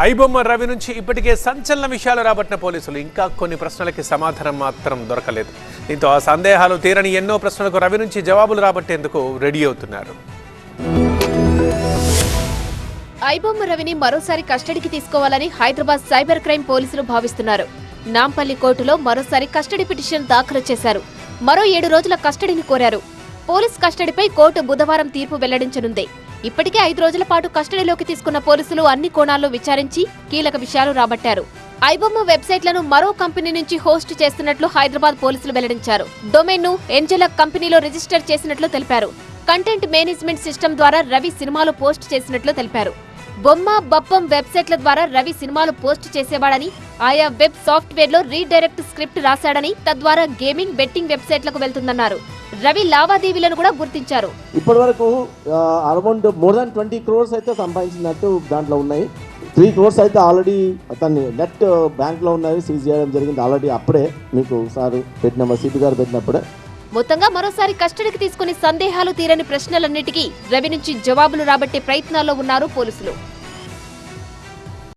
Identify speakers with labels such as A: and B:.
A: ఐబొమ్మ రవి నుంచి ఇప్పటికే సంచలన విషయాలు రాబట్టిన పోలీసులు. ఇంకా కొన్ని ప్రశ్నలకి సమాధానం మాత్రం దొరకలేదు. దీంతో ఆ సందేహాలు తీరని ఎన్నో ప్రశ్నలకు రవి నుంచి జవాబులు రాబట్టేందుకు రెడీ అవుతున్నారు.
B: ఐబొమ్మ రవిని మరోసారి కస్టడీకి తీసుకోవాలని హైదరాబాద్ సైబర్ క్రైమ్ పోలీసులు భావిస్తున్నారు. నాంపల్లి కోర్టులో మరోసారి కస్టడీ పిటిషన్ దాఖలు చేశారు. మరో ఏడు రోజుల కస్టడీని కోరారు. పోలీస్ కస్టడీపై కోర్టు బుధవారం తీర్పు వెల్లడించనుంది. ఇప్పటికే ఐదు రోజుల పాటు కస్టడీలోకి తీసుకున్న పోలీసులు అన్ని కోణాల్లో విచారించి కీలక విషయాలు రాబట్టారు. ఐబొమ్మ వెబ్సైట్లను మరో కంపెనీ నుంచి హోస్ట్ చేస్తున్నట్లు హైదరాబాద్ పోలీసులు వెల్లడించారు. డొమైన్ను ఎంజెలా కంపెనీలో రిజిస్టర్ చేసినట్లు తెలిపారు. కంటెంట్ మేనేజ్మెంట్ సిస్టమ్ ద్వారా రవి సినిమాలు పోస్ట్ చేసినట్లు తెలిపారు. బొమ్మ బప్పం వెబ్సైట్ల ద్వారా రవి సినిమాలు పోస్ట్ చేసేవాడని ఆయా వెబ్ సాఫ్ట్వేర్లో రీడైరెక్ట్ స్క్రిప్ట్ రాశాడని తద్వారా గేమింగ్ బెట్టింగ్ వెబ్సైట్లకు వెళ్తుందన్నారు. రవి లావాదేవీలను కూడా గుర్తించారు.
C: ఇప్పటి వరకు around more than twenty crores అయితే సంపాదించినట్టు దాంట్లో ఉన్నాయి. త్రీ క్రోర్స్ అయితే ఆల్రెడీ అతన్ని నెట్ బ్యాంక్లో ఉన్నవి సీజ్ చేయడం జరిగింది ఆల్రెడీ అప్పుడే మీకు సార్ పెట్టిన సిపి గారు పెట్టినప్పుడే.
B: మొత్తంగా మరోసారి కస్టడీకి తీసుకుని సందేహాలు తీరని ప్రశ్నలన్నిటికీ రవి నుంచి జవాబులు రాబట్టే ప్రయత్నాల్లో ఉన్నారు పోలీసులు.